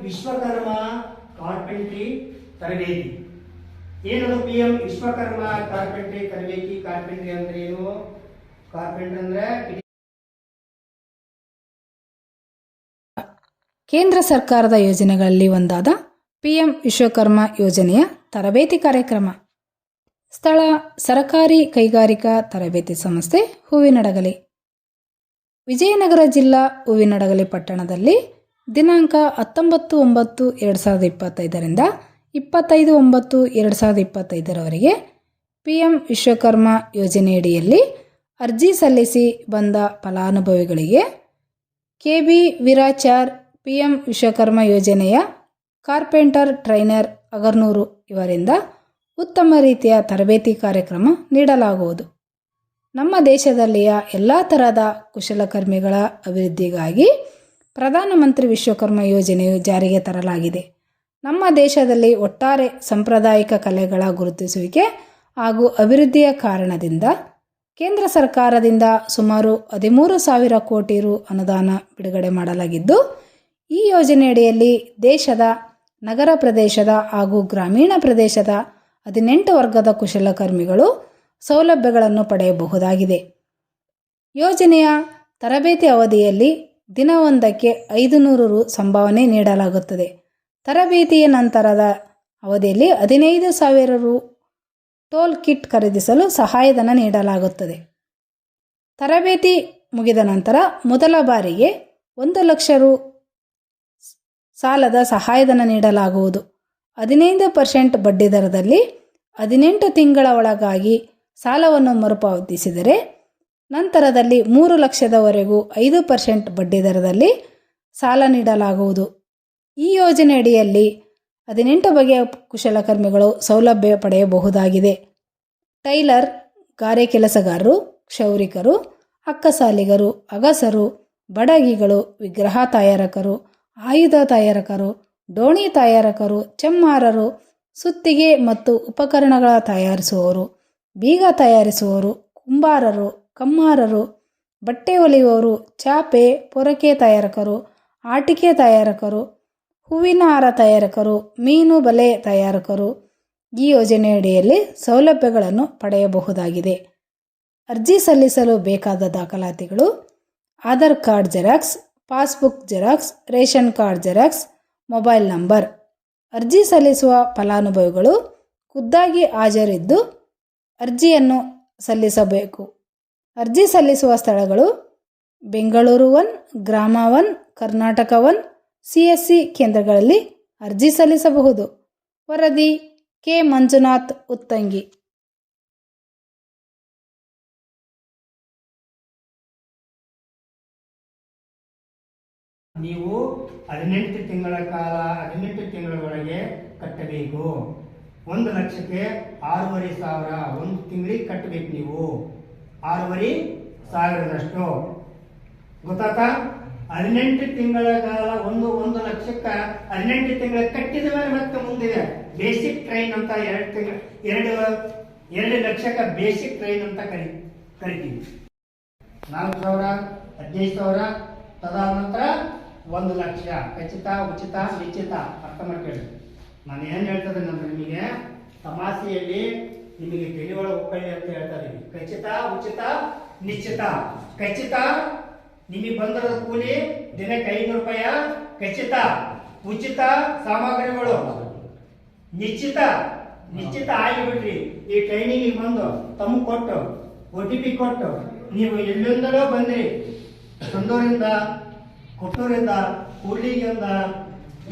Vishwakarma carpentry ತರಬೇತಿ. ಏನದು P M Vishwakarma carpentry ತರಬೇತಿ. ಕಾರ್ಪೆಂಟ್ರಿ ಅಂದ್ರೆ ಏನು? ಕಾರ್ಪೆಂಟ್ರಿ ಅಂದ್ರೆ ಕೇಂದ್ರ ಸರ್ಕಾರದ ಯೋಜನೆಗಳಲ್ಲಿ ಒಂದಾದ ಪಿಎಂ ವಿಶ್ವಕರ್ಮ ಯೋಜನೆಯ ತರಬೇತಿ ಕಾರ್ಯಕ್ರಮ. ಸ್ಥಳ, ಸರಕಾರಿ ಕೈಗಾರಿಕಾ ತರಬೇತಿ ಸಂಸ್ಥೆ, ಹೂವಿನಡಗಲಿ. ವಿಜಯನಗರ ಜಿಲ್ಲಾ ಹೂವಿನಡಗಲಿ ಪಟ್ಟಣದಲ್ಲಿ ದಿನಾಂಕ ಹತ್ತೊಂಬತ್ತು ಒಂಬತ್ತು ಎರಡು ಸಾವಿರದ ಇಪ್ಪತ್ತೈದರಿಂದ ಇಪ್ಪತ್ತೈದು ಒಂಬತ್ತು ಎರಡು ಸಾವಿರದ ಇಪ್ಪತ್ತೈದರವರೆಗೆ ಪಿ ಎಂ ವಿಶ್ವಕರ್ಮ ಯೋಜನೆಯಡಿಯಲ್ಲಿ ಅರ್ಜಿ ಸಲ್ಲಿಸಿ ಬಂದ ಫಲಾನುಭವಿಗಳಿಗೆ K B Virachar P M Vishwakarma ಯೋಜನೆಯ ಕಾರ್ಪೆಂಟರ್, ಟ್ರೈನರ್ ಅಗರ್ನೂರು ಇವರಿಂದ ಉತ್ತಮ ರೀತಿಯ ತರಬೇತಿ ಕಾರ್ಯಕ್ರಮ ನೀಡಲಾಗುವುದು. ನಮ್ಮ ದೇಶದಲ್ಲಿಯ ಎಲ್ಲ ತರಹದ ಕುಶಲಕರ್ಮಿಗಳ ಅಭಿವೃದ್ಧಿಗಾಗಿ ಪ್ರಧಾನಮಂತ್ರಿ ವಿಶ್ವಕರ್ಮ ಯೋಜನೆಯು ಜಾರಿಗೆ ತರಲಾಗಿದೆ. ನಮ್ಮ ದೇಶದಲ್ಲಿ ಒಟ್ಟಾರೆ ಸಾಂಪ್ರದಾಯಿಕ ಕಲೆಗಳ ಗುರುತಿಸುವಿಕೆ ಹಾಗೂ ಅಭಿವೃದ್ಧಿಯ ಕಾರಣದಿಂದ ಕೇಂದ್ರ ಸರ್ಕಾರದಿಂದ ಸುಮಾರು ಹದಿಮೂರು ಸಾವಿರ ಕೋಟಿ ರು ಅನುದಾನ ಬಿಡುಗಡೆ ಮಾಡಲಾಗಿದ್ದು, ಈ ಯೋಜನೆಯಡಿಯಲ್ಲಿ ದೇಶದ, ನಗರ ಪ್ರದೇಶದ ಹಾಗೂ ಗ್ರಾಮೀಣ ಪ್ರದೇಶದ ಹದಿನೆಂಟು ವರ್ಗದ ಕುಶಲಕರ್ಮಿಗಳು ಸೌಲಭ್ಯಗಳನ್ನು ಪಡೆಯಬಹುದಾಗಿದೆ. ಯೋಜನೆಯ ತರಬೇತಿ ಅವಧಿಯಲ್ಲಿ ದಿನವೊಂದಕ್ಕೆ ಐದು ನೂರು ರು ಸಂಭಾವನೆ ನೀಡಲಾಗುತ್ತದೆ. ತರಬೇತಿಯ ನಂತರದ ಅವಧಿಯಲ್ಲಿ ಹದಿನೈದು ಸಾವಿರ ರು ಟೋಲ್ ಕಿಟ್ ಖರೀದಿಸಲು ಸಹಾಯಧನ ನೀಡಲಾಗುತ್ತದೆ. ತರಬೇತಿ ಮುಗಿದ ನಂತರ ಮೊದಲ ಬಾರಿಗೆ ಒಂದು ಲಕ್ಷ ರು ಸಾಲದ ಸಹಾಯಧನ ನೀಡಲಾಗುವುದು. ಹದಿನೈದು ಪರ್ಸೆಂಟ್ ಬಡ್ಡಿದರದಲ್ಲಿ ಹದಿನೆಂಟು ತಿಂಗಳ ಒಳಗಾಗಿ ಸಾಲವನ್ನು ಮರುಪಾವತಿಸಿದರೆ ನಂತರದಲ್ಲಿ ಮೂರು ಲಕ್ಷದವರೆಗೂ ಐದು ಪರ್ಸೆಂಟ್ ಬಡ್ಡಿದರದಲ್ಲಿ ಸಾಲ ನೀಡಲಾಗುವುದು. ಈ ಯೋಜನೆಯಡಿಯಲ್ಲಿ ಹದಿನೆಂಟು ಬಗೆಯ ಕುಶಲಕರ್ಮಿಗಳು ಸೌಲಭ್ಯ ಪಡೆಯಬಹುದಾಗಿದೆ. ಟೈಲರ್, ಗಾರೆ ಕೆಲಸಗಾರರು, ಕ್ಷೌರಿಕರು ಅಕ್ಕಸಾಲಿಗರು ಅಗಸರು, ಬಡಗಿಗಳು, ವಿಗ್ರಹ ತಯಾರಕರು, ಆಯುಧ ತಯಾರಕರು ಡೋಣಿ ತಯಾರಕರು, ಚೆಮ್ಮಾರರು, ಸುತ್ತಿಗೆ ಮತ್ತು ಉಪಕರಣಗಳ ತಯಾರಿಸುವವರು, ಬೀಗ ತಯಾರಿಸುವವರು, ಕುಂಬಾರರು ಕಮ್ಮಾರರು, ಬಟ್ಟೆ ಹೊಲಿಯುವವರು ಚಾಪೆ, ಪೊರಕೆ ತಯಾರಕರು, ಆಟಿಕೆ ತಯಾರಕರು, ಹೂವಿನ ಹಾರ ತಯಾರಕರು, ಮೀನು ಬಲೆ ತಯಾರಕರು. ಈ ಯೋಜನೆಯಡಿಯಲ್ಲಿ ಸೌಲಭ್ಯಗಳನ್ನು ಪಡೆಯಬಹುದಾಗಿದೆ. ಅರ್ಜಿ ಸಲ್ಲಿಸಲು ಬೇಕಾದ ದಾಖಲಾತಿಗಳು Aadhaar card xerox, passbook xerox, ration card xerox, mobile number. ಅರ್ಜಿ ಸಲ್ಲಿಸುವ ಫಲಾನುಭವಿಗಳು ಖುದ್ದಾಗಿ ಹಾಜರಿದ್ದು ಅರ್ಜಿಯನ್ನು ಸಲ್ಲಿಸಬೇಕು. ಅರ್ಜಿ ಸಲ್ಲಿಸುವ ಸ್ಥಳಗಳು Bengaluru one Grama one Karnataka one C S ಕೇಂದ್ರಗಳಲ್ಲಿ ಅರ್ಜಿ ಸಲ್ಲಿಸಬಹುದು. ವರದಿ ಕೆ. ಮಂಜುನಾಥ್, ಉತ್ತಂಗಿ. ನೀವು ಹದಿನೆಂಟು ತಿಂಗಳ ಕಾಲ, ಹದಿನೆಂಟು ತಿಂಗಳೊಳಗೆ ಕಟ್ಟಬೇಕು. ಒಂದು ಲಕ್ಷಕ್ಕೆ ಆರೂವರೆ ಸಾವಿರ, ಒಂದು ತಿಂಗಳಿಗೆ ಕಟ್ಟಬೇಕು ನೀವು. ಆರೂವರೆ ಸಾವಿರದಷ್ಟು. ಗೊತ್ತಾತಾ? ಹದಿನೆಂಟು ತಿಂಗಳ ಕಾಲ ಒಂದು ಒಂದು ಲಕ್ಷಕ್ಕೆ ಹದಿನೆಂಟು ತಿಂಗಳ ಕಟ್ಟಿದ ಮೇಲೆ ಮತ್ತೆ ಮುಂದಿದೆ. ಬೇಸಿಕ್ ಟ್ರೈನ್ ಅಂತ ಎರಡು ತಿಂಗಳ, ಎರಡು ಎರಡು ಲಕ್ಷಕ್ಕೆ ಬೇಸಿಕ್ ಟ್ರೈನ್ ಅಂತ ಕರಿ, ಕರಿತೀವಿ. ನಾಲ್ಕು ಸಾವಿರ, ಹದಿನೈದು ಸಾವಿರ ತದಾದ ನಂತರ ಒಂದು ಲಕ್ಷ. ಖಚಿತ, ಉಚಿತ, ನಿಶ್ಚಿತ. ಅರ್ಥ ಮಾಡ್ಕೊಳ್ಳಿ. ನಾನು ಏನು ಹೇಳ್ತದೆ ಅಂದ್ರೆ ನಿಮಗೆ ತಮಾಸೆಯಲ್ಲಿ ನಿಮಗೆ ತಿಳಿವಳ ಒಕ್ಕಳ್ಳಿ ಅಂತ ಹೇಳ್ತಾ ಇದೀವಿ. ಖಚಿತ, ಉಚಿತ, ನಿಶ್ಚಿತ. ಖಚಿತ, ನಿಮಗೆ ಬಂದಿರೋದು ಕೂಲಿ ದಿನಕ್ಕೆ ಐನೂರು ರೂಪಾಯಿ. ಖಚಿತ, ಉಚಿತ, ಸಾಮಗ್ರಿಗಳು. ನಿಶ್ಚಿತ ನಿಶ್ಚಿತ ಆಗಿಬಿಟ್ರಿ. ಈ ಟ್ರೈನಿಂಗ್ ಬಂದು ತಮ್ಮ ಕೊಟ್ಟು ಒ ಟಿ ಪಿ ಕೊಟ್ಟು, ನೀವು ಎಲ್ಲಿಂದಲೋ ಬಂದ್ರಿ. ಸಂದೂರಿಂದ ಕೊಟ್ಟೂರಿಂದ, ಕೂಡ್ಲಿಗಿಂದ,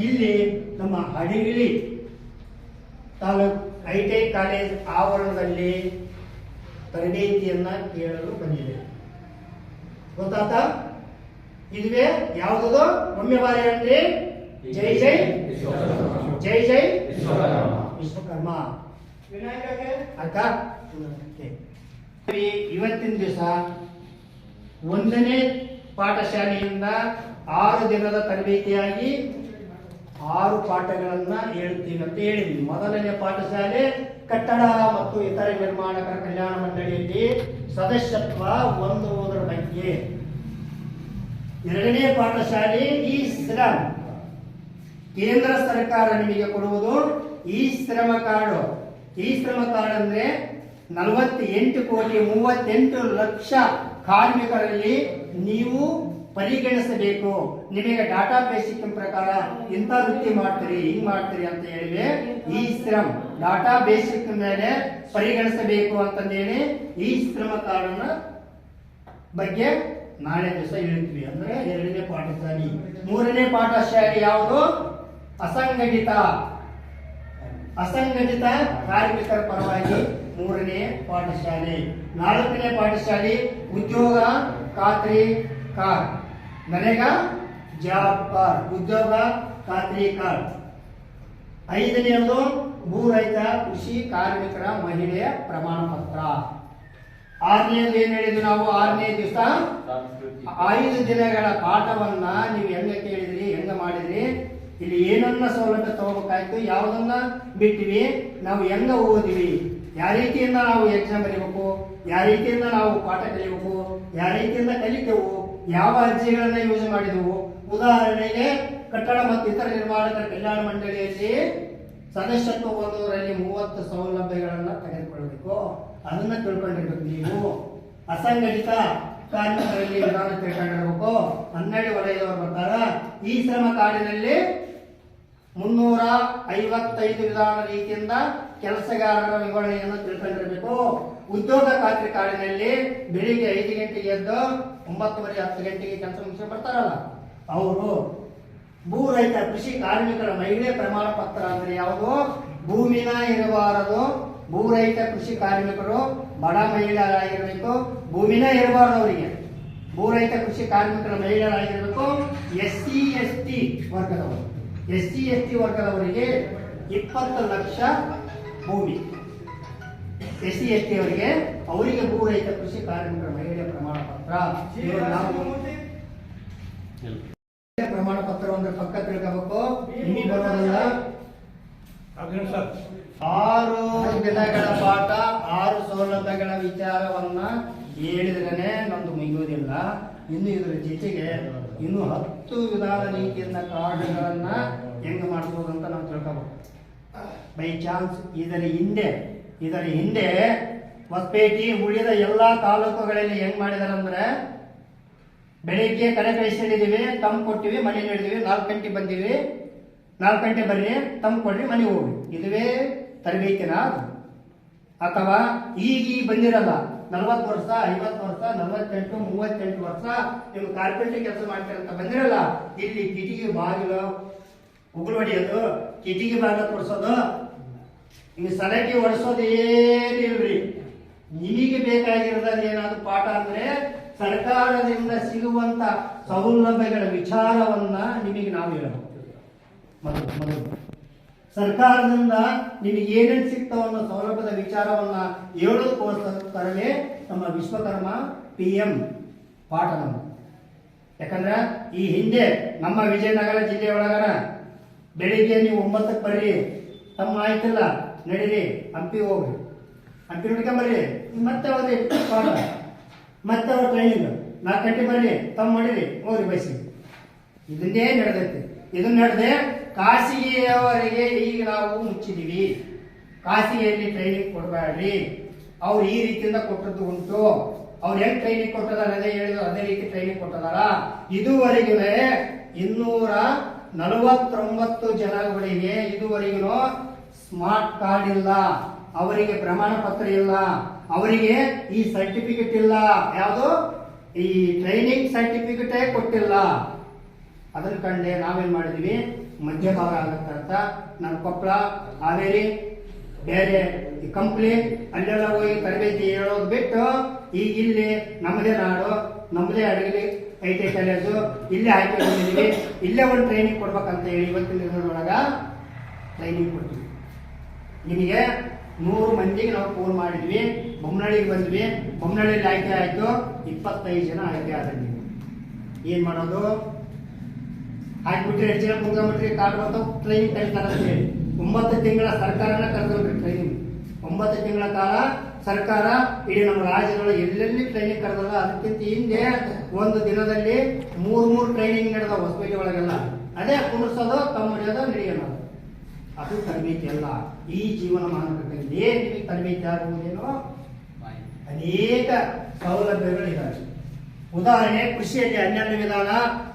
ಇಲ್ಲಿ ನಮ್ಮ Hadagali taluk I T I college ಆವರಣದಲ್ಲಿ ತರಬೇತಿಯನ್ನ ಕೇಳಲು ಬಂದಿದೆ. ಗೊತ್ತಾತ? ಇದುವೇ ಯಾವುದದು? ಒಮ್ಮೆ ಬಾರಿ ಅಂದ್ರೆ ಜೈ ಜೈ. ಜೈ ಜೈ. ವಿಶ್ವಕರ್ಮ. ಅರ್ಥ ಓಕೆ. ಇವತ್ತಿನ ದಿವಸ ಒಂದನೇ ಪಾಠಶಾಲೆಯಿಂದ ಆರು ದಿನದ ತರಬೇತಿಯಾಗಿ ಆರು ಪಾಠಗಳನ್ನ ಹೇಳ್ತೀನಿ ಅಂತ ಹೇಳಿದ್ವಿ ಮೊದಲನೇ ಪಾಠಶಾಲೆ ಕಟ್ಟಡ ಮತ್ತು ಇತರ ನಿರ್ಮಾಣಕರ ಕಲ್ಯಾಣ ಮಂಡಳಿಯಲ್ಲಿ ಸದಸ್ಯತ್ವ ಹೊಂದುವುದರ ಬಗ್ಗೆ. ಎರಡನೇ ಪಾಠಶಾಲೆ ಈ ಶ್ರಮ. ಕೇಂದ್ರ ಸರ್ಕಾರ ನಿಮಗೆ ಕೊಡುವುದು ಈ ಶ್ರಮ ಕಾರ್ಡು. ಈ ಶ್ರಮ ಕಾರ್ಡ್ ಅಂದ್ರೆ ನಲವತ್ತೆಂಟು ಕೋಟಿ ಮೂವತ್ತೆಂಟು ಲಕ್ಷ ಕಾರ್ಮಿಕರಲ್ಲಿ ನೀವು ಪರಿಗಣಿಸಬೇಕು. ನಿಮಗೆ ಡಾಟಾ ಬೇಸಿಕ್ ಪ್ರಕಾರ ಇಂಥ ವೃತ್ತಿ ಮಾಡ್ತೀರಿ, ಹಿಂಗ್ ಮಾಡ್ತೀರಿ ಅಂತ ಹೇಳಿ ಈ ಶ್ರಮ್ ಡಾಟಾ ಬೇಸಿಕ್ ಮೇಲೆ ಪರಿಗಣಿಸಬೇಕು ಅಂತಂದೇಳಿ ಈ ಶ್ರಮ ಕಾರ್ಡನ್ನ ಬಗ್ಗೆ ನಾಳೆ ದಿವಸ ಹೇಳ್ತೀವಿ. ಅಂದ್ರೆ ಎರಡನೇ ಪಾಠಶಾಲಿ ಮೂರನೇ ಪಾಠ ಪಾಠಶಾಲಿ ಯಾವುದು? ಅಸಂಘಟಿತ. ಅಸಂಘಟಿತ ಕಾರ್ಮಿಕರ ಪರವಾಗಿ ಮೂರನೇ ಪಾಠಶಾಲೆ. ನಾಲ್ಕನೇ ಪಾಠಶಾಲೆ ಉದ್ಯೋಗ ಖಾತ್ರಿ ಕಾರ್ಡ್ ನನಗ ಜಾಬ್ ಕಾರ್ಡ್ ಉದ್ಯೋಗ ಖಾತ್ರಿ ಕಾರ್ಡ್. ಐದನೆಯದು ಭೂರಹಿತ ಕೃಷಿ ಕಾರ್ಮಿಕರ ಮಹಿಳೆಯ ಪ್ರಮಾಣ ಪತ್ರ ಆರನೇದು ಏನ್ ಹೇಳಿದ್ವಿ ನಾವು? ಆರನೇ ದಿವಸ ಐದು ದಿನಗಳ ಪಾಠವನ್ನ ನೀವು ಹೆಂಗ ಕೇಳಿದ್ರಿ ಹೆಂಗ ಮಾಡಿದ್ರಿ? ಇಲ್ಲಿ ಏನನ್ನ ಸೌಲಭ್ಯ ತಗೋಬೇಕಾಯ್ತು ಯಾವುದನ್ನ ಬಿಟ್ಟಿವಿ? ನಾವು ಹೆಂಗ ಓದಿವಿ? ಯಾವ ರೀತಿಯಿಂದ ನಾವು ಎಕ್ಸಾಮ್ ಬರೀಬೇಕು? ಯಾವ ರೀತಿಯಿಂದ ನಾವು ಪಾಠ ಕಲಿಬೇಕು? ಯಾವ ರೀತಿಯಿಂದ ಕಲಿತೆವು? ಯಾವ ಅರ್ಜಿಗಳನ್ನ ಯೂಸ್ ಮಾಡಿದವು? ಉದಾಹರಣೆಗೆ ಕಟ್ಟಡ ಮತ್ತು ಇತರ ನಿರ್ಮಾಣದ ಕಲ್ಯಾಣ ಮಂಡಳಿಯಲ್ಲಿ ಸದಸ್ಯತ್ವ ಹೊಂದುವರಲ್ಲಿ ಮೂವತ್ತು ಸೌಲಭ್ಯಗಳನ್ನ ತೆಗೆದುಕೊಳ್ಳಬೇಕು. ಅದನ್ನ ತಿಳ್ಕೊಂಡಿರ್ಬೇಕು ನೀವು. ಅಸಂಘಟಿತ ಕಾರ್ಮಿಕರಲ್ಲಿ ವಿಧಾನ ತಿಳ್ಕೊಂಡಿರ್ಬೇಕು. ಹನ್ನೆರಡು ವಲಯದವರು ಬರ್ತಾರ ಈ ಶ್ರಮ ಕಾರ್ಡಿನಲ್ಲಿ ಮುನ್ನೂರ ಐವತ್ತೈದು ವಿಧಾನ ರೀತಿಯಿಂದ ಕೆಲಸಗಾರರ ವಿವರಣೆಯನ್ನು ತಿಳ್ಕೊಂಡಿರಬೇಕು. ಉದ್ಯೋಗ ಖಾತ್ರಿ ಕಾರ್ಡಿನಲ್ಲಿ ಬೆಳಿಗ್ಗೆ ಐದು ಗಂಟೆಗೆ ಎದ್ದು ಒಂಬತ್ತುವರೆ ಹತ್ತು ಗಂಟೆಗೆ ಕೆಲಸ ಮುಗಿಸಿ ಬರ್ತಾರಲ್ಲ. ಅವರು ಭೂ ರೈತ ಕೃಷಿ ಕಾರ್ಮಿಕರ ಮಹಿಳೆ ಪ್ರಮಾಣ ಪತ್ರ ಅಂದ್ರೆ ಯಾವುದು? ಭೂಮಿನ ಇರಬಾರದು. ರೈತ ಕೃಷಿ ಕಾರ್ಮಿಕರು ಬಡ ಮಹಿಳೆಯರಾಗಿರಬೇಕು. ಭೂಮಿನ ಇರಬಾರದು ಅವರಿಗೆ. ಭೂ ರೈತ ಕೃಷಿ ಕಾರ್ಮಿಕರ ಮಹಿಳೆಯರಾಗಿರಬೇಕು. ಎಸ್ ಸಿ, ಎಸ್ ಟಿ ವರ್ಗದವರು. ಎಸ್ ಸಿ, ಎಸ್ ಟಿ ವರ್ಗದವರಿಗೆ ಇಪ್ಪತ್ತು ಲಕ್ಷ ಭೂಮಿ. ಎಸ್ ಸಿ ಎಸ್ ಟಿ ಅವರಿಗೆ ಅವರಿಗೆ ಭೂರಹಿತ ಕೃಷಿ ಕಾರ್ಮಿಕರ ಮಹಿಳೆಯ ಪ್ರಮಾಣ ಪತ್ರ. ಪ್ರಮಾಣ ಪತ್ರವನ್ನು ಪಕ್ಕ ತಿಳ್ಕೋಬೇಕು. ಬರೋದಲ್ಲ ಆರು ದಿನಗಳ ಪಾಠ ಆರು ಸೌಲಭ್ಯಗಳ ವಿಚಾರವನ್ನ ಹೇಳಿದ್ರೇನೆ ನಮ್ದು ಮುಗಿಯೋದಿಲ್ಲ ಇನ್ನು ಇದರ ಜೊತೆಗೆ ಇನ್ನು ಹತ್ತು ವಿಧಾನ ರೀತಿಯಿಂದ ಕಾರ್ಡ್ಗಳನ್ನ ಹೆಂಗ್ ಮಾಡ್ಬೋದು ಅಂತ ನಾವು ತಿಳ್ಕೋಬೇಕು. ಬೈ ಚಾನ್ಸ್ ಇದರ ಹಿಂದೆ ಇದರ ಹಿಂದೆ ಹೊಸಪೇಟಿ, ಉಳಿದ ಎಲ್ಲಾ ತಾಲೂಕುಗಳಲ್ಲಿ ಹೆಂಗ್ ಮಾಡಿದಾರೆ ಅಂದ್ರೆ ಬೆಳಿಗ್ಗೆ ಕಡೆ ಕಳಿಸ್ಕೊಂಡಿದೀವಿ ತಮ್ ಕೊಟ್ಟಿವಿ ಮನೆ ನೀಡಿದೀವಿ, ನಾಲ್ಕು ಗಂಟೆ ಬಂದೀವಿ ನಾಲ್ಕು ಗಂಟೆ ಬರ್ರಿ ತಮ್ ಕೊಡ್ರಿ ಮನೆಗೆ ಹೋಗ್ರಿ ಇದುವೇ ತರಬೇತಿನ? ಅಥವಾ ಈಗ ಈ ಬಂದಿರಲ್ಲ, ನಲವತ್ತು ವರ್ಷ, ಐವತ್ತು ವರ್ಷ, ನಲ್ವತ್ತೆಂಟು, ಮೂವತ್ತೆಂಟು ವರ್ಷ ನೀವು ಕಾರ್ಪೆಂಟ್ರಿ ಕೆಲಸ ಮಾಡ್ತೀರಂತ ಬಂದಿರಲ್ಲ, ಇಲ್ಲಿ ಕಿಟಕಿ ಬಾಗಿಲು ಉಗುಳು ಹೊಡೆಯೋದು ಕಿಟಕಿ ಬಾಗಿಲು ತೋರಿಸೋದು ಈ ಸಲಕಿ ಹೊಡಿಸೋದು ಏನಿಲ್ರಿ? ನಿಮಗೆ ಬೇಕಾಗಿರೋದ್ರಲ್ಲಿ ಏನಾದ್ರು ಪಾಠ ಅಂದ್ರೆ ಸರ್ಕಾರದಿಂದ ಸಿಗುವಂತ ಸೌಲಭ್ಯಗಳ ವಿಚಾರವನ್ನ ನಿಮಗೆ ನಾವು ಹೇಳಬಹುದು. ಸರ್ಕಾರದಿಂದ ನಿಮಗೆ ಏನೇನು ಸಿಗ್ತಾವ ಅನ್ನೋ ಸೌಲಭ್ಯದ ವಿಚಾರವನ್ನ ಹೇಳೋದಕ್ಕೋಸ್ಕರವೇ ನಮ್ಮ ವಿಶ್ವಕರ್ಮ ಪಿ ಎಂ ಪಾಠ ಯಾಕಂದ್ರೆ ಈ ಹಿಂದೆ ನಮ್ಮ ವಿಜಯನಗರ ಜಿಲ್ಲೆಯೊಳಗನ ಬೆಳಿಗ್ಗೆ ನೀವು ಒಂಬತ್ತಕ್ಕೆ ಬರ್ರಿ. ತಮ್ಮ ಆಯ್ತಿಲ್ಲ? ನಡೀರಿ, ಹಂಪಿ ಹೋಗ್ರಿ. ಹಂಪಿ ನೋಡ್ಕೊಂಬರ್ರಿ ಮತ್ತೆ ಪಾಠ ಮತ್ತೆ ಅವ್ರ ಟ್ರೈನಿಂಗ್ ನಾಲ್ಕು ಗಂಟೆ ಬರ್ರಿ. ತಮ್ಮ ಮಾಡಿರಿ. ಹೋಗ್ರಿ ಬಸ್ಸಿ ಇದನ್ನೇ ನಡೆದೈತಿ. ಇದನ್ನ ನಡೆದೆ ಖಾಸಗಿಯವರಿಗೆ ಈಗ ನಾವು ಮುಚ್ಚಿದೀವಿ. ಖಾಸಗಿಯಲ್ಲಿ ಟ್ರೈನಿಂಗ್ ಕೊಡಬೇಡ್ರಿ. ಅವ್ರು ಈ ರೀತಿಯಿಂದ ಕೊಟ್ಟದ್ದು ಉಂಟು. ಅವ್ರು ಹೆಂಗ್ ಟ್ರೈನಿಂಗ್ ಕೊಟ್ಟದಾರ ಅದೇ ಹೇಳಿದ್ರು ಅದೇ ರೀತಿ ಟ್ರೈನಿಂಗ್ ಕೊಟ್ಟದಾರ. ಇದುವರೆಗೂ ಇನ್ನೂರ ನಲವತ್ತೊಂಬತ್ತು ಜನಗಳಿಗೆ ಇದುವರೆಗೂ ಸ್ಮಾರ್ಟ್ ಕಾರ್ಡ್ ಇಲ್ಲ, ಅವರಿಗೆ ಪ್ರಮಾಣ ಪತ್ರ ಇಲ್ಲ, ಅವರಿಗೆ ಈ ಸರ್ಟಿಫಿಕೇಟ್ ಇಲ್ಲ. ಯಾವುದು? ಈ ಟ್ರೈನಿಂಗ್ ಸರ್ಟಿಫಿಕೇಟೇ ಕೊಟ್ಟಿಲ್ಲ. ಅದನ್ನ ಕಂಡೆ ನಾವೇನ್ ಮಾಡಿದ್ವಿ? ಮಧ್ಯಭಾಗ ಆಗತ್ತೆ ಅಂತ ನಮ್ಮ ಕೊಪ್ಪಳ ಹಾವೇರಿ, ಬೇರೆ ಈ ಕಂಪ್ನಿ ಅಲ್ಲೆಲ್ಲ ಹೋಗಿ ತರಬೇತಿ ಹೇಳೋದು ಬಿಟ್ಟು ಈಗ ಇಲ್ಲಿ ನಮ್ಮದೇ ನಾಡು, ನಮ್ಮದೇ ಅಡಗಲಿ ಐ ಟಿ ಕಾಲೇಜು, ಇಲ್ಲೇ ಹಾಕಿ ಬಂದಿದ್ದೀವಿ ಇಲ್ಲೇ ಒಂದು ಟ್ರೈನಿಂಗ್ ಕೊಡ್ಬೇಕಂತ ಹೇಳಿ ಇವತ್ತಿನ ದಿನದೊಳಗ ಟ್ರೈನಿಂಗ್ ಕೊಡ್ತೀವಿ. ನಿಮಗೆ ನೂರು ಮಂದಿಗೆ ನಾವು ಫೋನ್ ಮಾಡಿದ್ವಿ. ಬೊಮ್ಮನಳ್ಳಿಗೆ ಬಂದ್ವಿ. ಬೊಮ್ಮನಳ್ಳಿಯಲ್ಲಿ ಆಯ್ಕೆ ಆಯ್ತು. ಇಪ್ಪತ್ತೈದು ಜನ ಆಯ್ಕೆ ಆದ್ರೆ ನೀವು. ಏನ್ ಮಾಡೋದು? ಹಾಕ್ಬಿಟ್ರೆ ಎಷ್ಟು ಜನ ಮುಖ್ಯಮಂತ್ರಿ ಕಾರ್ಡ್ ಟ್ರೈನಿಂಗ್ ಕರೀತಾರ ಅಂತ ಒಂಬತ್ತು ತಿಂಗಳ ಸರ್ಕಾರನ ಕರೆದ್ರಿ ಟ್ರೈನಿಂಗ್ ಒಂಬತ್ತು ತಿಂಗಳ ಕಾಲ ಸರ್ಕಾರ, ಇಡೀ ನಮ್ಮ ರಾಜ್ಯಗಳು ಎಲ್ಲೆಲ್ಲಿ ಟ್ರೈನಿಂಗ್ ಕರೆದಲ್ಲ ಅದಕ್ಕಿಂತ ಹಿಂದೆ ಒಂದು ದಿನದಲ್ಲಿ ಮೂರ್ ಮೂರ್ ಟ್ರೈನಿಂಗ್ ನಡೆದ ಹೊಸಪೇಟೆ ಒಳಗೆಲ್ಲ. ಅದೇ ಕುಣಿಸೋದು ತಮ್ಮ ನಡೆಯೋದು. ಅದು ತರಬೇತಿ ಅಲ್ಲ. ಈ ಜೀವನ ಮಾನಕದಲ್ಲಿ ನಿಮಗೆ ತರಬೇತಿ ಆಗುವುದೇನೋ? ಅನೇಕ ಸೌಲಭ್ಯಗಳಿದ್ದಾವೆ. ಉದಾಹರಣೆ, ಕೃಷಿಯಲ್ಲಿ ಹನ್ನೆರಡು ವಿಧಾನ,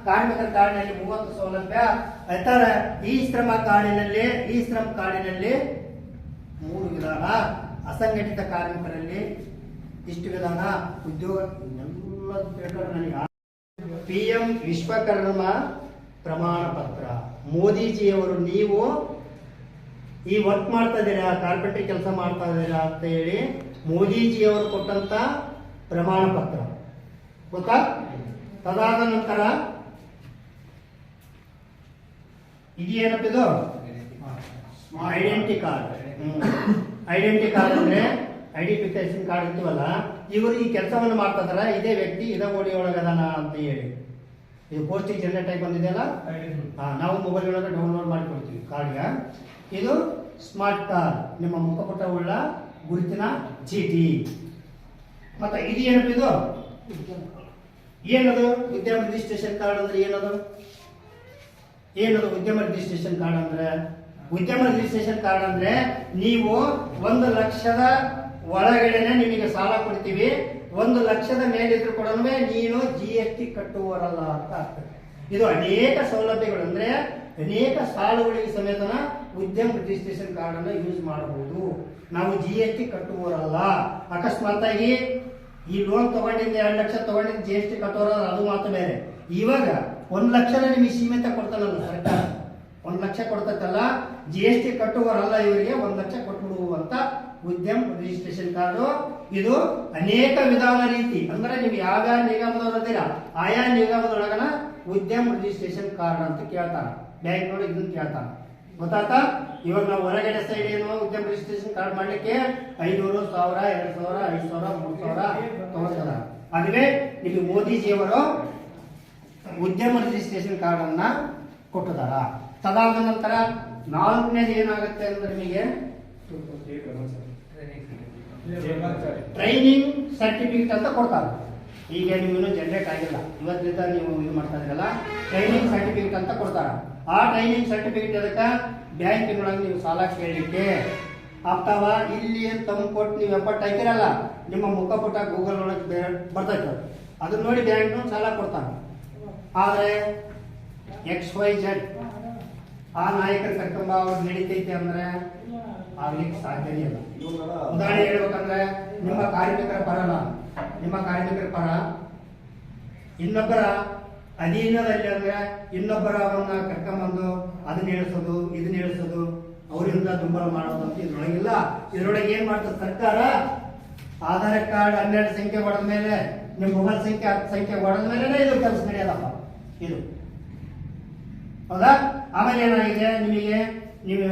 ಕಾರ್ಮಿಕರ ಕಾರ್ಡಿನಲ್ಲಿ ಮೂವತ್ತು ಸೌಲಭ್ಯ ಇತರ ಈ ಶ್ರಮ ಕಾರ್ಡಿನಲ್ಲಿ ಈ ಶ್ರಮ ಕಾರ್ಡಿನಲ್ಲಿ ಮೂರು ವಿಧಾನ, ಅಸಂಘಟಿತ ಕಾರ್ಮಿಕರಲ್ಲಿ ಇಷ್ಟು ವಿಧಾನ, ಉದ್ಯೋಗ ಪಿ ಎಂ ವಿಶ್ವಕರ್ಮ ಪ್ರಮಾಣ ಪತ್ರ ಮೋದಿಜಿಯವರು, ನೀವು ಈ ವರ್ಕ್ ಮಾಡ್ತಾ ಇದ್ದೀರಾ ಕಾರ್ಪೆಂಟ್ರಿ ಕೆಲಸ ಮಾಡ್ತಾ ಇದ್ದೀರಾ ಅಂತ ಹೇಳಿ ಮೋದಿಜಿಯವರು ಕೊಟ್ಟಂತ ಪ್ರಮಾಣ ಪತ್ರ. ಗೊತ್ತಾ? ತದಾದ ನಂತರ ಇದೇನಪ್ಪ ಇದು? ಐಡೆಂಟಿ ಕಾರ್ಡ್ ಐಡೆಂಟಿ ಕಾರ್ಡ್ ಅಂದ್ರೆ ಐಡೆಂಟಿಫಿಕೇಶನ್ ಕಾರ್ಡ್ ಇರ್ತೀವಲ್ಲ ಇವರು ಈ ಕೆಲಸವನ್ನು ಮಾಡ್ತಾ ಇದಾರ ಇದೇ ವ್ಯಕ್ತಿ ಇದೇ ಓಡಿ ಒಳಗದಾನ ಅಂತ ಹೇಳಿ. ಇದು ಪೋಸ್ಟಿಂಗ್ ಜನರೇಟ್ ಆಗಿ ಬಂದಿದೆಯಲ್ಲ? ನಾವು ಮೊಬೈಲ್ ಒಳಗೆ ಡೌನ್ಲೋಡ್ ಮಾಡಿಕೊಡ್ತೀವಿ ಕಾರ್ಡ್ಗ. ಇದು ಸ್ಮಾರ್ಟ್ ಟಾರ್ ನಿಮ್ಮ ಮುಖಪುಟವುಳ್ಳ ಗುರುತಿನ ಚೀಟಿ. ಮತ್ತೆ ಇದು ಏನಪ್ಪ ಇದು? ಏನದು? ಉದ್ಯಮ ರಿಜಿಸ್ಟ್ರೇಷನ್ ಕಾರ್ಡ್ ಅಂದ್ರೆ ಏನದು? ಏನದು ಉದ್ಯಮ ರಿಜಿಸ್ಟ್ರೇಷನ್ ಕಾರ್ಡ್ ಅಂದ್ರೆ? ಉದ್ಯಮ ರಿಜಿಸ್ಟ್ರೇಷನ್ ಕಾರ್ಡ್ ಅಂದ್ರೆ ನೀವು ಒಂದು ಲಕ್ಷದ ಒಳಗಡೆನೆ ನಿಮಗೆ ಸಾಲ ಕೊಡ್ತೀವಿ. ಒಂದು ಲಕ್ಷದ ಮೇಲಿದ್ರು ಕೂಡ ನೀನು ಜಿ ಎಸ್ ಟಿ ಕಟ್ಟುವರಲ್ಲ ಅಂತ ಅರ್ಥ ಇದು ಅನೇಕ ಸೌಲಭ್ಯಗಳು ಅಂದ್ರೆ ಅನೇಕ ಸಾಲುಗಳಿಗೆ ಸಮೇತನ ಉದ್ಯಮ ರಿಜಿಸ್ಟ್ರೇಷನ್ ಕಾರ್ಡ್ ಅನ್ನು ಯೂಸ್ ಮಾಡಬಹುದು. ನಾವು ಜಿ ಎಸ್ ಟಿ ಕಟ್ಟುವವರಲ್ಲ. ಅಕಸ್ಮಾತ್ ಆಗಿ ಈ ಲೋನ್ ತಗೊಂಡಿದ್ದ, ಎರಡು ಲಕ್ಷ ತಗೊಂಡಿದ್ದ ಜಿ ಎಸ್ ಟಿ ಕಟ್ಟೋರಲ್ಲ, ಅದು ಮಾತು ಬೇರೆ. ಇವಾಗ ಒಂದ್ ಲಕ್ಷನ ನಿಮಗೆ ಸೀಮಿತ ಕೊಡ್ತಾನಲ್ಲ ಸರ್ಕಾರ. ಒಂದ್ ಲಕ್ಷ ಕೊಡ್ತಕ್ಕಲ್ಲ ಜಿ ಎಸ್ ಟಿ ಕಟ್ಟುವರಲ್ಲ ಇವರಿಗೆ, ಒಂದ್ ಲಕ್ಷ ಕೊಟ್ಟು ಅಂತ ಉದ್ಯಮ ರಿಜಿಸ್ಟ್ರೇಷನ್ ಕಾರ್ಡು ಇದು ಅನೇಕ ವಿಧಾನ ರೀತಿ. ಅಂದ್ರೆ ನೀವು ಯಾವ್ಯಾವ ನಿಗಮದವ್ರು ಅದೀರ ಆಯಾ ನಿಗಮದೊಳಗನ ಉದ್ಯಮ ರಿಜಿಸ್ಟ್ರೇಷನ್ ಕಾರ್ಡ್ ಅಂತ ಕೇಳ್ತಾರ. ಬ್ಯಾಂಕ್ ನೋಡಿ ಇದನ್ನ ಕೇಳ್ತಾರ. ಗೊತ್ತಾತ? ಇವಾಗ ನಾವು ಹೊರಗಡೆ ಸೈಡ್ ಏನು ಉದ್ಯಮ ರಿಜಿಸ್ಟ್ರೇಷನ್ ಕಾರ್ಡ್ ಮಾಡ್ಲಿಕ್ಕೆ ಐನೂರು ಸಾವಿರ ಎರಡು ಸಾವಿರ ಐದು ಸಾವಿರ ಮೂರು ಸಾವಿರ ತಗೋತಾರ. ಅದುವೇ ಇಲ್ಲಿ ಮೋದಿಜಿಯವರು ಉದ್ಯಮ ರಿಜಿಸ್ಟ್ರೇಷನ್ ಕಾರ್ಡ್ ಅನ್ನ ಕೊಟ್ಟಿದಾರ. ತದಾದ ನಂತರ ನಾಲ್ಕನೇದು ಏನಾಗುತ್ತೆ ಅಂದ್ರೆ ನಿಮಗೆ ಟ್ರೈನಿಂಗ್ ಸರ್ಟಿಫಿಕೇಟ್ ಅಂತ ಕೊಡ್ತಾರೆ. ಈಗ ನೀವು ಇನ್ನೂ ಜನರೇಟ್ ಆಗಿಲ್ಲ. ಇವತ್ತಿಂದ ನೀವು ಇದು ಮಾಡ್ತಾ ಇದ್ರಲ್ಲ ಟ್ರೈನಿಂಗ್ ಸರ್ಟಿಫಿಕೇಟ್ ಅಂತ ಕೊಡ್ತಾರೆ. ಆ ಟ್ರೈನಿಂಗ್ ಸರ್ಟಿಫಿಕೇಟ್ ಅದಕ್ಕೆ ಬ್ಯಾಂಕಿನೊಳಗೆ ನೀವು ಸಾಲ ಕೇಳಲಿಕ್ಕೆ. ಆಗ್ತಾವ? ಇಲ್ಲಿ ತಂದು ಕೊಟ್ಟು ನೀವು ಎಫರ್ಟ್ ಹಾಕಿರಲ್ಲ. ನಿಮ್ಮ ಮುಖಪುಟ ಗೂಗಲ್ ಒಳಗೆ ಬರ್ತೈತೆ. ಅದು. ಅದನ್ನ ನೋಡಿ ಬ್ಯಾಂಕ್ ಸಾಲ ಕೊಡ್ತಾನೆ ಆದರೆ ಎಕ್ಸ್ ವೈ ಜೆಡ್ ಆ ನಾಯಕರ ಕರ್ಕೊಂಬ ಅವ್ರು ನಡೀತೈತೆ ಅಂದ್ರೆ ಆಗ್ಲಿಕ್ಕೆ ಸಾಧ್ಯ ಇಲ್ಲ. ಉದಾಹರಣೆ ಹೇಳ್ಬೇಕಂದ್ರೆ ನಿಮ್ಮ ಕಾರ್ಮಿಕರ ಬರಲ್ಲ. ನಿಮ್ಮ ಕಾರ್ಮಿಕರ ಪರ. ಇನ್ನೊಬ್ಬರ ಅಧೀನದಲ್ಲಿ ಅಂದ್ರೆ ಇನ್ನೊಬ್ಬರ ಅವನ್ನ ಕರ್ಕೊಂಬಂದು ಅದನ್ನ ಹೇಳ್ಸೋದು ಇದನ್ನ ಹೇಳ್ಸೋದು ಅವರಿಂದ ದುಂಬಲ ಮಾಡೋದು ಅಂತ ಇದ್ರೊಳಗಿಲ್ಲ. ಇದ್ರೊಳಗೆ ಏನ್ ಮಾಡ್ತದೆ ಸರ್ಕಾರ? ಆಧಾರ್ ಕಾರ್ಡ್ ಹನ್ನೆರಡು ಸಂಖ್ಯೆ ಹೊಡೆದ ಮೇಲೆ ನಿಮ್ಮ ಮೊಬೈಲ್ ಸಂಖ್ಯೆ ಹತ್ತು ಸಂಖ್ಯೆ ಹೊಡೆದ ಮೇಲೆ ಇದು ಕೆಲಸ ನಡೆಯೋದಪ್ಪ. ಇದು. ಹೌದಾ? ಆಮೇಲೆ ಏನಾಗಿದೆ? ನಿಮಗೆ, ನೀವು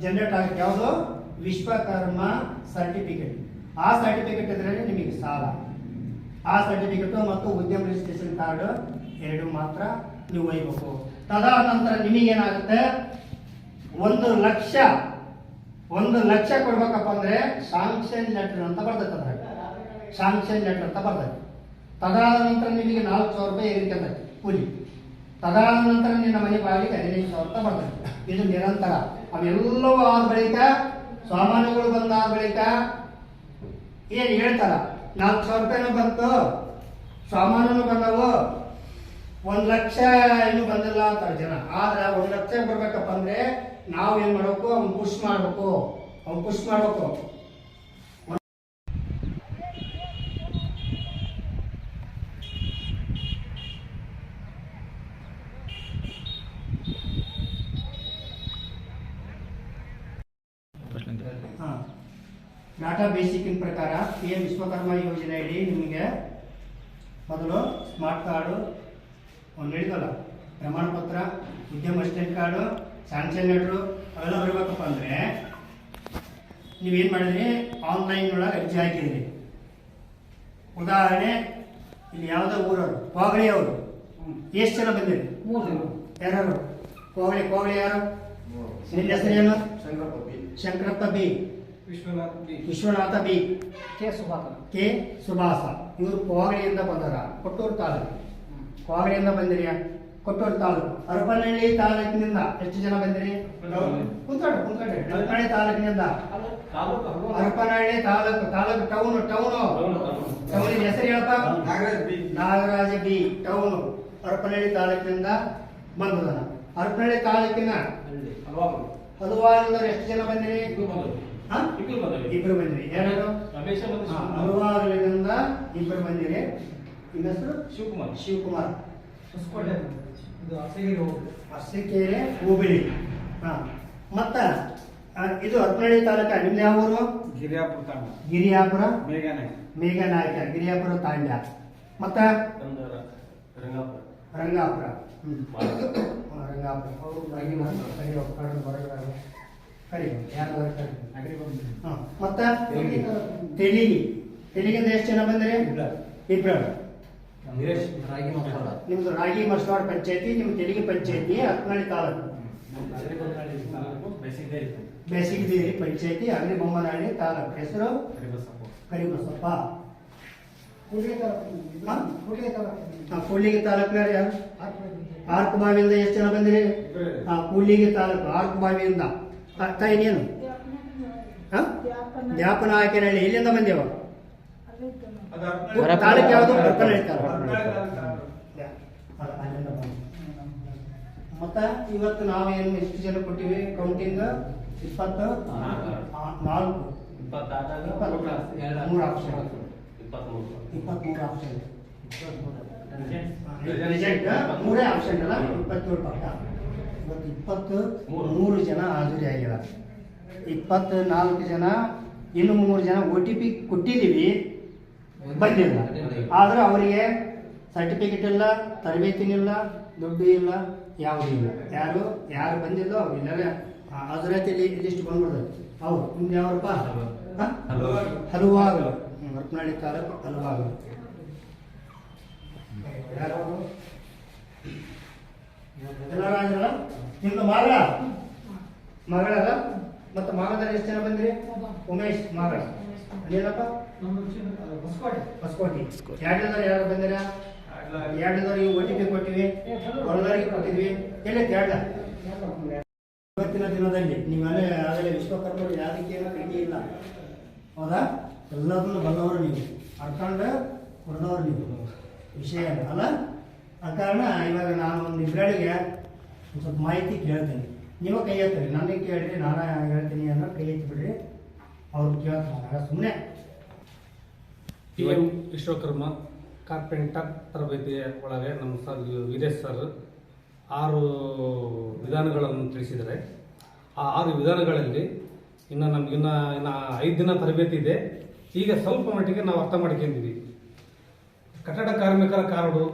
ಜನರೇಟ್ ಆಗುತ್ತೆ ಯಾವುದು? ವಿಶ್ವಕರ್ಮ ಸರ್ಟಿಫಿಕೇಟ್ ಆ ಸರ್ಟಿಫಿಕೇಟ್ ಇದ್ರೆ ನಿಮಗೆ ಸಾಲ. ಆ ಸರ್ಟಿಫಿಕೇಟ್ ಮತ್ತು ಉದ್ಯಮ ರಿಜಿಸ್ಟ್ರೇಷನ್ ಕಾರ್ಡ್ ಎರಡು ಮಾತ್ರ ನೀವು ಒಯ್ಯಬೇಕು ತದಾದ ನಂತರ ನಿಮಗೇನಾಗುತ್ತೆ? ಒಂದು ಲಕ್ಷ ಒಂದು ಲಕ್ಷ ಕೊಡ್ಬೇಕಪ್ಪ ಅಂದ್ರೆ ಸಾಂಕ್ಷನ್ ಲೆಟರ್ ಅಂತ ಬರ್ತೈತೆ ಅದ್ರ ಸಾಂಕ್ಷನ್ ಲೆಟರ್ ಅಂತ ಬರ್ತೈತೆ. ತದಾದ ನಂತರ ನಿಮಗೆ ನಾಲ್ಕು ಸಾವಿರ ರೂಪಾಯಿ ಏರಿಕೆ ಕೂಲಿ. ತದಾದ ನಂತರ ನಿನ್ನ ಮನೆ ಬಾಳಿಗೆ ಹದಿನೈದು ಸಾವಿರ ರೂಪಾಯಿ ಬರ್ತದೆ ಇದು ನಿರಂತರ. ಅವೆಲ್ಲವೂ ಆದ ಬಳಿಕ ಸಾಮಾನುಗಳು ಬಂದಾದ ಬಳಿಕ ಏನು ಹೇಳ್ತಾರ? ನಾಲ್ಕು ಸಾವಿರ ರೂಪಾಯಿನೂ ಬಂತು. ಸಾಮಾನು ಬಂದವು. ಒಂದು ಲಕ್ಷ ಇನ್ನೂ ಬಂದಿಲ್ಲ ಅಂತಾರೆ ಜನ. ಆದ್ರೆ ಒಂದು ಲಕ್ಷ ಬರ್ಬೇಕಪ್ಪ ಅಂದ್ರೆ ನಾವು ಏನು ಮಾಡಬೇಕು? ಅವ್ನು ಪುಷ್ ಮಾಡಬೇಕು. ಅವ್ನು ಪುಷ್ ಮಾಡ್ಬೇಕು ಹಾ. ಡಾಟಾ ಬೇಸಿಕ್ಕಿನ ಪ್ರಕಾರ ಪಿ ಎಂ ವಿಶ್ವಕರ್ಮ ಯೋಜನೆ ಐಡಿ ನಿಮಗೆ ಮೊದಲು ಸ್ಮಾರ್ಟ್ ಕಾರ್ಡು ಒಂದು ಹಿಡಿದಲ್ಲ ಪ್ರಮಾಣ ಪತ್ರ ಉದ್ಯಮ ಸ್ಟೇಟ್ ಕಾರ್ಡು ಸ್ಯಾನ್ಕ್ಷನ್ ಲೆಟ್ರು ಅವೆಲ್ಲ ಬರಬೇಕಪ್ಪ ಅಂದರೆ ನೀವೇನು ಮಾಡಿದ್ರಿ? ಆನ್ಲೈನ್ ಒಳಗೆ ಅರ್ಜಿ ಹಾಕಿದ್ರಿ. ಉದಾಹರಣೆ ಇಲ್ಲಿ ಯಾವುದೋ ಊರವರು ಕೋಗಳಿ ಅವರು. ಎಷ್ಟು ಜನ ಬಂದಿರಿ? ಯಾರು ಕೋಗಳಿ ಕೋಗಳಿ ಯಾರು? ಶ್ರೀನಿಎಸ್ರಿಯನ್ Shankarappa B. Shankarappa B. Vishwanath B. Vishwanatha B. K. Subhasa K. Subhasa. ಇವರು ಕೋಗಡಿಯಿಂದ ಬಂದರ ಕೊಟ್ಟೂರು ತಾಲೂಕು. ಕೋಗಡಿಯಿಂದ ಬಂದಿರಿ. ಕೊಟ್ಟೂರು ತಾಲೂಕು. ಹರಪನಹಳ್ಳಿ ತಾಲೂಕಿನಿಂದ ಎಷ್ಟು ಜನ ಬಂದಿರಿ? ಕುಂತಾಡು ಕುಂತ್ಕೊಳ್ಳಿ ಹರಪನಹಳ್ಳಿ ತಾಲೂಕಿನಿಂದ. Harapanahalli taluk taluk town town. ಟೌನಿನ ಹೆಸರು ಹೇಳಪ್ಪ. ನಾಗರಾಜ ಬಿ. ಟೌನು. ಹರಪನಹಳ್ಳಿ ತಾಲೂಕಿನಿಂದ ಬಂದದನ. ಹರಪನಹಳ್ಳಿ ತಾಲೂಕಿನ ಹಲವಾರು. ಎಷ್ಟು ಜನ ಬಂದಿರಿ? ಇಬ್ರು ಬಂದಿರಿ. ಯಾರು ಹಾ, ಹಲವಾರುಗಳಿಂದ ಇಬ್ರು ಬಂದಿರಿ. ನಿಮ್ಮ ಹೆಸರು ಶಿವಕುಮಾರ್. ಶಿವಕುಮಾರ್. ಹೊಸಕೋಟೆ ಇದು ಅಸೆಗೆ ಹೋಗಿ ಅರಸೀಕೆರೆ ಹೂಬಿಳಿ. ಹಾ. ಮತ್ತ ಇದು ಹತ್ನಳ್ಳಿ ತಾಲೂಕ ನಿಮ್ದು ಯಾವ ಊರು? ಗಿರಿಯಾಪುರ ತಾಂಡ. ಗಿರಿಯಾಪುರ? ಮೇಘನೆ ಮೇಘನಾಯಕ. ಗಿರಿಯಾಪುರ ತಾಂಡ್ಯ ಮತ್ತ? ರಂಗಾಪುರ. ಹ್ಮ್. ಹಾ, ರಂಗಾಪುರ. ಅವ್ರು ಮತ್ತ? ತೆಲಿಗಿ. ತೆಲಿಗಿಂದ ಎಷ್ಟು ಜನ ಬಂದ್ರೆ? ಇಬ್ರು. ರಾಗಿ ಮಸಾಲ. ನಿಮ್ದು ರಾಗಿ ಮಸ್ವಾಡ್ ಪಂಚಾಯತಿ ನಿಮ್ ತೆಲಿಗಿ ಪಂಚಾಯತಿ ಹತ್ತನಹಳ್ಳಿ ತಾಲೂಕು. ಬೇಸಿಗೆದೇರಿ ಪಂಚಾಯತಿ ಅಗ್ನಿ ಬೊಮ್ಮನಹಳ್ಳಿ ತಾಲೂಕು. ಹೆಸರು? ಕರಿಬಸಪ್ಪ. ಕೂಡ್ಲಿಗಿ ತಾಲೂಕಿನ ಯಾರು? ಆರ್ಕ ಬಾವಿಯಿಂದ ಎಷ್ಟು ಜನ ಬಂದಿರಿ? ಹಾ ಕೂಡ್ಲಿಗಿ ತಾಲೂಕು ಆರ್ಕ ಬಾವಿಯಿಂದ ತಾಯಿ ನೀನು ಹಾ? ದ್ಯಾಪನ ಹಾಕಿನಹಳ್ಳಿ ಎಲ್ಲಿಂದ ಬಂದೇವ? ತಾಲೂಕು ಯಾವುದು? ಬಂದ್ವಿ. ಮತ್ತ ಇವತ್ತು ನಾವೇನು ಎಷ್ಟು ಜನ ಕೊಟ್ಟಿವಿ? ಕೌಂಟಿಂಗ್ ಇಪ್ಪತ್ತು? ನಾಲ್ಕು. ಮೂರು ಆಪ್ಷನ್. ಇಪ್ಪತ್ಮೂರು ಆಪ್ಷನ್. ಮೂರೇ ಆಪ್ಷನ್ ಅಲ್ಲ? ಇಪ್ಪತ್ತೇಳು ಪಕ್ಕ. ಇವತ್ತು ಇಪ್ಪತ್ತು ಮೂರು. ಜನ ಹಾಜರಿ ಆಗಿಲ್ಲ. ಇಪ್ಪತ್ತು ನಾಲ್ಕು ಜನ ಇನ್ನು ಮೂರು ಜನ ಒ ಟಿ ಪಿ ಕೊಟ್ಟಿದ್ದೀವಿ ಬಂದಿಲ್ಲ. ಆದರೆ ಅವರಿಗೆ ಸರ್ಟಿಫಿಕೇಟ್ ಇಲ್ಲ ತರಬೇತಿನಿಲ್ಲ ದುಡ್ಡು ಇಲ್ಲ ಯಾವುದೂ ಇಲ್ಲ. ಯಾರು ಯಾರು ಬಂದಿಲ್ಲೋ ಅವ್ರು ಇಲ್ಲವೇ? ಹಾಜರಾತಿ ಲಿಸ್ಟ್ ಬಂದ್ಬಿಡ್ದು ಅವ್ರು ನಿಮ್ದು ಯಾವ್ರಪ್ಪ? ಹಲವಾಗಲು. ಹರಪನಹಳ್ಳಿ ತಾಲೂಕು ಹಲವಾಗಲು. ಯಾರು? ಎಲ್ಲರೂ ಆಗಿರಲ್ಲ? ನಿಮ್ದು ಮಗಳ ಮಗಳಲ್ಲ ಮತ್ತೆ ಮಗದಲ್ಲಿ ಎಷ್ಟು ಜನ ಬಂದಿರಿ? ಉಮೇಶ್ ಮಗಳ ಅದೇನಪ್ಪ ಹೊಸಕೋಟೆ. ಎರಡನೇದವ್ರು ಯಾರು ಬಂದಿರ? ಎರಡನೇದವ್ರಿಗೆ ಒ ಟಿ ಪಿ ಕೊಟ್ಟಿವಿ? ಎಲ್ಲರಿಗೆ ಕೊಟ್ಟಿದ್ವಿ. ಎಲ್ಲೈತೆ ಎರಡ ಇವತ್ತಿನ ದಿನದಲ್ಲಿ ನೀವೆಲ್ಲ ಆಗಲೇ ವಿಶ್ವಕರ್ಮರು ಯಾವುದಕ್ಕೆ ಕಡಿಮೆ ಇಲ್ಲ. ಹೌದಾ? ಎಲ್ಲದನ್ನು ಬಲ್ಲವರು ನೀವು. ಅರ್ಕೊಂಡು ಕೊಡದವ್ರು ನೀವು. ವಿಷಯ ಅಲ್ಲ? ಆ ಕಾರಣ ಇವಾಗ ನಾನು ಒಂದು ಇಬ್ಬರಿಗೆ ಒಂದು ಸ್ವಲ್ಪ ಮಾಹಿತಿ ಕೇಳ್ತೀನಿ. ನೀವು ಕೈ ಎತ್ತೀರಿ. ನನಗೆ ಕೇಳ್ರಿ, ನಾನು ಹೇಳ್ತೀನಿ ಅನ್ನೋ ಕೈ ಎತ್ತಿಬಿಡ್ರಿ ಅವ್ರು ಕೇಳ್ತಾರೆ. ಸುಮ್ಮನೆ ಎಂ ವಿಶ್ವಕರ್ಮ ಕಾರ್ಪೆಂಟರ್ ತರಬೇತಿ ಒಳಗೆ ನಮ್ಮ ಸರ್ ವೀರೇಶ್ ಸರ್ ಆರು ವಿಧಾನಗಳನ್ನು ತಿಳಿಸಿದರೆ ಆ ಆರು ವಿಧಾನಗಳಲ್ಲಿ ಇನ್ನು ನಮಗಿನ್ನ ಇನ್ನು ಐದು ದಿನ ತರಬೇತಿ ಇದೆ. ಈಗ ಸ್ವಲ್ಪ ಮಟ್ಟಿಗೆ ನಾವು ಅರ್ಥ ಮಾಡ್ಕೊಂಡಿದ್ದೀವಿ. ಕಟ್ಟಡ ಕಾರ್ಮಿಕರ ಕಾರ್ಡು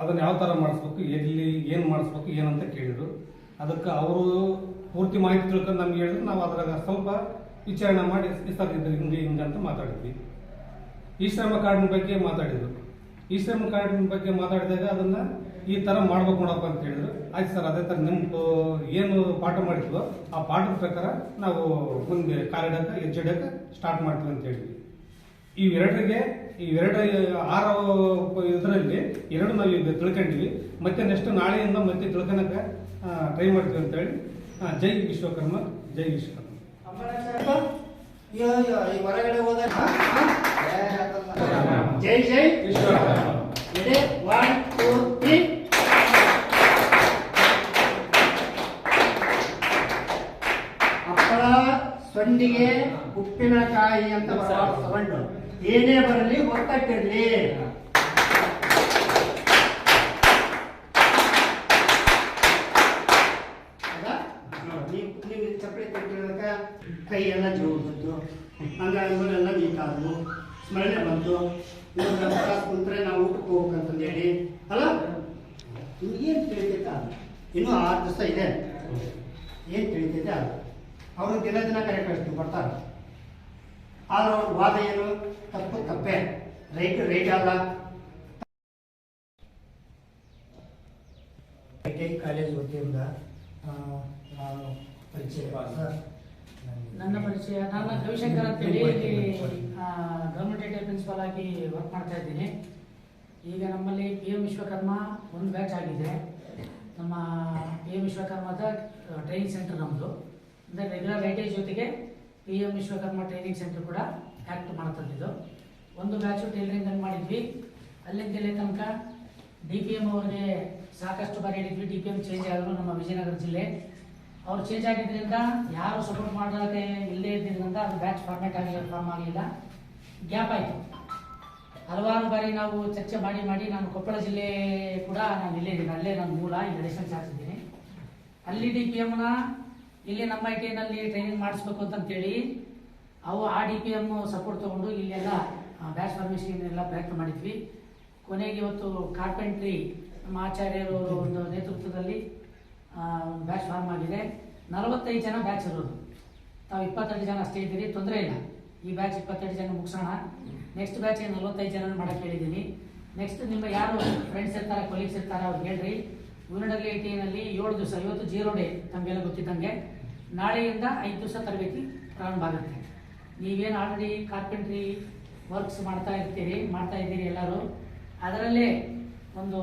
ಅದನ್ನು ಯಾವ ಥರ ಮಾಡಿಸ್ಬೇಕು, ಎಲ್ಲಿ ಏನು ಮಾಡಿಸ್ಬೇಕು, ಏನಂತ ಕೇಳಿದರು. ಅದಕ್ಕೆ ಅವರು ಪೂರ್ತಿ ಮಾಹಿತಿ ತಿಳ್ಕೊಂಡು ನಮ್ಗೆ ಹೇಳಿದ್ರು. ನಾವು ಅದ್ರಾಗ ಸ್ವಲ್ಪ ವಿಚಾರಣೆ ಮಾಡಿ ಸರ್ ಇದು ಹಿಂಗೆ ಹಿಂಗೆ ಅಂತ ಮಾತಾಡಿದ್ವಿ. ಈ ಶ್ರಮ ಕಾರ್ಡಿನ ಬಗ್ಗೆ ಮಾತಾಡಿದ್ರು. ಈ ಶ್ರಮ ಕಾರ್ಡಿನ ಬಗ್ಗೆ ಮಾತಾಡಿದಾಗ ಅದನ್ನ ಈ ತರ ಮಾಡ್ಬೇಕು ನೋಡಪ್ಪ ಅಂತ ಹೇಳಿದ್ರು. ಆಯ್ತು ಸರ್, ಅದೇ ಥರ ನಿಮ್ದು ಏನು ಪಾಠ ಮಾಡಿದ್ವೋ ಆ ಪಾಠದ ಪ್ರಕಾರ ನಾವು ಮುಂದೆ ಕಾಲಿಡಕ್ಕೆ ಹೆಜ್ಜೆಡಕ್ಕೆ ಸ್ಟಾರ್ಟ್ ಮಾಡ್ತೀವಿ ಅಂತ ಹೇಳಿದ್ವಿ. ಇವೆರಡರಿಗೆ ಇವೆರಡು ಆರು ಇದರಲ್ಲಿ ಎರಡು ನಾವು ಈಗ ತಿಳ್ಕೊಂಡ್ವಿ ಮತ್ತೆ ನೆಕ್ಸ್ಟ್ ನಾಳೆಯಿಂದ ಮತ್ತೆ ತಿಳ್ಕೊಳಕ್ಕೆ ಟ್ರೈ ಮಾಡ್ತೀವಿ ಅಂತ ಹೇಳಿ. ಆ, ಜೈ ವಿಶ್ವಕರ್ಮ ಜೈ ವಿಶ್ವಕರ್ಮ. ಈ ಹೊರಗಡೆ ಹೋದ ಜೈ ಜೈ ವಿಶ್ವಕರ್ಮ. ಒನ್ ಟೂ ತ್ರೀ ಹಪ್ಪಳ ಸೊಂಡಿಗೆ ಉಪ್ಪಿನಕಾಯಿ ಅಂತ ಬರಬಾರ್ದು ಸವಂಡು ಏನೇ ಬರಲಿ ನೀವು ಚಪ್ಪಲಿ ಕೊಟ್ಟಿರೋದಕ್ಕ ಕೈ ಎಲ್ಲ ಜೋರು ಬಂತು. ಹಂಗಾದ್ಮೇಲೆ ಎಲ್ಲ ವೀಕ್ ಆದವು ಸ್ಮರಣೆ ಬಂತು. ಕುಂತ್ರೆ ನಾವು ಊಟಕ್ಕೆ ಹೋಗ್ಬೇಕಂತಂದು ಹೇಳಿ. ಅಲ್ಲ? ನಿಮ್ಗೇನು ತಿಳಿತೈತೆ ಅದು? ಇನ್ನೂ ಆರು ದಿವಸ ಇದೆ. ಏನು ತಿಳಿತೈತೆ ಅದು? ಅವ್ರಿಗೆ ದಿನ ದಿನ ಕರೆಕ್ಟ್ ಕಳಿಸ್ತೀವಿ ಬರ್ತಾರೆ. ಆದ್ರೆ ಅವ್ರ ವಾದ ಏನು? ತಪ್ಪು ತಪ್ಪೇ ರೈಟ್ ರೈಟ್ ಅಲ್ಲ ಐ ಟಿ ಐ ಕಾಲೇಜ್ ವತಿಯಿಂದ ನಾನು ಪರಿಚಯ. ಸರ್ ನನ್ನ ಪರಿಚಯ. ನಾನು ರವಿಶಂಕರ್ ಅಂತೇಳಿ ಇಲ್ಲಿ ಗೌರ್ಮೆಂಟ್ ಐ ಪ್ರಿನ್ಸಿಪಾಲ್ ಆಗಿ ವರ್ಕ್ ಮಾಡ್ತಾ ಇದ್ದೀನಿ. ಈಗ ನಮ್ಮಲ್ಲಿ ಪಿ ಎಂ ವಿಶ್ವಕರ್ಮ ಒಂದು ಬ್ಯಾಚ್ ಆಗಿದೆ. ನಮ್ಮ ಪಿ ಎಂ ವಿಶ್ವಕರ್ಮದ ಟ್ರೈನಿಂಗ್ ಸೆಂಟರ್ ನಮ್ಮದು ಅಂದರೆ ರೆಗ್ಯುಲರ್ ರೈಟೇಜ್ ಜೊತೆಗೆ P M Vishwakarma training centre ಕೂಡ ಆ್ಯಕ್ಟ್ ಮಾಡ್ತಂದಿದ್ದು. ಒಂದು ಬ್ಯಾಚು ಟೈಲರಿಂಗ್ ಅನ್ನು ಮಾಡಿದ್ವಿ. ಅಲ್ಲಿಂದ ಇಲ್ಲಿ ತನಕ ಡಿ ಪಿ ಎಂ ಅವ್ರಿಗೆ ಸಾಕಷ್ಟು ಬಾರಿ ಹೇಳಿದ್ವಿ. ಡಿ ಪಿ ಎಂ ಚೇಂಜ್ ಆದರೂ ನಮ್ಮ ವಿಜಯನಗರ ಜಿಲ್ಲೆ. ಅವ್ರು ಚೇಂಜ್ ಆಗಿದ್ದರಿಂದ ಯಾರು ಸಪೋರ್ಟ್ ಮಾಡೋಕ್ಕೆ ಇಲ್ಲೇ ಇದ್ದಿದ್ದರಿಂದ ಅದು ಬ್ಯಾಚ್ ಫಾರ್ಮೇಟ್ ಆಗಲಿಲ್ಲ ಫಾರ್ಮ್ ಆಗಲಿಲ್ಲ ಗ್ಯಾಪ್ ಆಯಿತು. ಹಲವಾರು ಬಾರಿ ನಾವು ಚರ್ಚೆ ಮಾಡಿ ಮಾಡಿ ನಾನು ಕೊಪ್ಪಳ ಜಿಲ್ಲೆ ಕೂಡ ನಾನು ಇಲ್ಲೇ ಇದ್ದೀನಿ. ಅಲ್ಲೇ ನನ್ನ ಮೂಲ ಈಗ ಅಲ್ಲಿ ಡಿ ಪಿ ಎಮ್ನ ಇಲ್ಲಿ ನಮ್ಮ ಐ ಟಿ ನಲ್ಲಿ ಟ್ರೈನಿಂಗ್ ಮಾಡಿಸ್ಬೇಕು ಅಂತಂತೇಳಿ ಅವು ಆ ಡಿ ಪಿ ಎಂ ಸಪೋರ್ಟ್ ತೊಗೊಂಡು ಇಲ್ಲೆಲ್ಲ ಬ್ಯಾಚ್ ಫಾರ್ಮೇಷನ್ ಎಲ್ಲ ಪ್ರಯತ್ನ ಮಾಡಿದ್ವಿ. ಕೊನೆಗೆ ಇವತ್ತು ಕಾರ್ಪೆಂಟ್ರಿ ನಮ್ಮ ಆಚಾರ್ಯರು ಒಂದು ನೇತೃತ್ವದಲ್ಲಿ ಬ್ಯಾಚ್ ಫಾರ್ಮ್ ಆಗಿದೆ. ನಲವತ್ತೈದು ಜನ ಬ್ಯಾಚ್ ಇರೋದು ತಾವು ಇಪ್ಪತ್ತೆರಡು ಜನ ಅಷ್ಟೇ ಇದ್ದೀರಿ, ತೊಂದರೆ ಇಲ್ಲ. ಈ ಬ್ಯಾಚ್ ಇಪ್ಪತ್ತೆರಡು ಜನ ಮುಗಿಸೋಣ. ನೆಕ್ಸ್ಟ್ ಬ್ಯಾಚ್ ನಲವತ್ತೈದು ಜನ ಮಾಡಕ್ಕೆ ಹೇಳಿದ್ದೀನಿ. ನೆಕ್ಸ್ಟ್ ನಿಮ್ಮ ಯಾರು ಫ್ರೆಂಡ್ಸ್ ಇರ್ತಾರೆ ಕೊಲೀಗ್ಸ್ ಇರ್ತಾರೆ ಅವ್ರು ಹೇಳ್ರಿ. ಯೂನಿಡಬ್ಲ್ಯೂ ಐ ಟಿನಲ್ಲಿ ಏಳು ದಿವಸ, ಇವತ್ತು ಜೀರೋ ಡೇ ತಮಗೆಲ್ಲ ಗೊತ್ತಿದ್ದಂಗೆ. ನಾಳೆಯಿಂದ ಐದು ದಿವಸ ತರಬೇತಿ ಪ್ರಾರಂಭ ಆಗುತ್ತೆ. ನೀವೇನು ಆಲ್ರೆಡಿ ಕಾರ್ಪೆಂಟ್ರಿ ವರ್ಕ್ಸ್ ಮಾಡ್ತಾ ಇರ್ತೀರಿ, ಮಾಡ್ತಾ ಇದ್ದೀರಿ ಎಲ್ಲರೂ, ಅದರಲ್ಲೇ ಒಂದು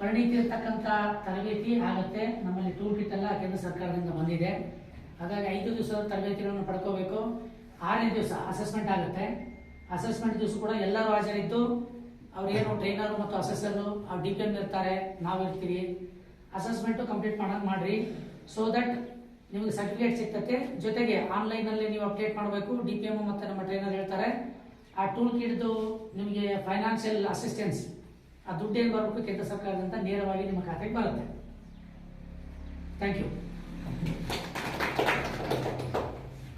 ಪರಿಣಿತಿ ಇರ್ತಕ್ಕಂಥ ತರಬೇತಿ ಆಗುತ್ತೆ. ನಮ್ಮಲ್ಲಿ ಟೂಲ್ ಕಿಟ್ ಎಲ್ಲ ಕೇಂದ್ರ ಸರ್ಕಾರದಿಂದ ಬಂದಿದೆ. ಹಾಗಾಗಿ ಐದು ದಿವಸದ ತರಬೇತಿಗಳನ್ನು ಪಡ್ಕೋಬೇಕು. ಆರನೇ ದಿವಸ ಅಸೆಸ್ಮೆಂಟ್ ಆಗುತ್ತೆ. ಅಸೆಸ್ಮೆಂಟ್ ದಿವಸ ಕೂಡ ಎಲ್ಲರೂ ಹಾಜರಿದ್ದು ಅವ್ರೇನು ಟ್ರೈನರ್ ಮತ್ತು ಅಸೆಸರ್ ಅವ್ರು ಡಿ ಇರ್ತಾರೆ, ನಾವು ಇರ್ತೀವಿ. ಅಸೆಸ್ಮೆಂಟು ಕಂಪ್ಲೀಟ್ ಮಾಡಕ್ ಮಾಡ್ರಿ. ಸೊ ದಟ್ ನಿಮಗೆ ಸರ್ಟಿಫಿಕೇಟ್ ಸಿಗ್ತತೆ. ಜೊತೆಗೆ ಆನ್ಲೈನಲ್ಲಿ ನೀವು ಅಪ್ಡೇಟ್ ಮಾಡಬೇಕು. ಡಿ ಪಿ ಎಂ ಮತ್ತು ನಮ್ಮ ಟ್ರೈನರ್ ಹೇಳ್ತಾರೆ. ಆ ಟೂಲ್ ಕಿಡ್ದು ನಿಮಗೆ ಫೈನಾನ್ಷಿಯಲ್ ಅಸಿಸ್ಟೆನ್ಸ್ ಆ ದುಡ್ಡು ಏನು ಬರಬೇಕು ಕೇಂದ್ರ ಸರ್ಕಾರದಿಂದ ನೇರವಾಗಿ ನಿಮ್ಮ ಖಾತೆಗೆ ಬರುತ್ತೆ. Thank you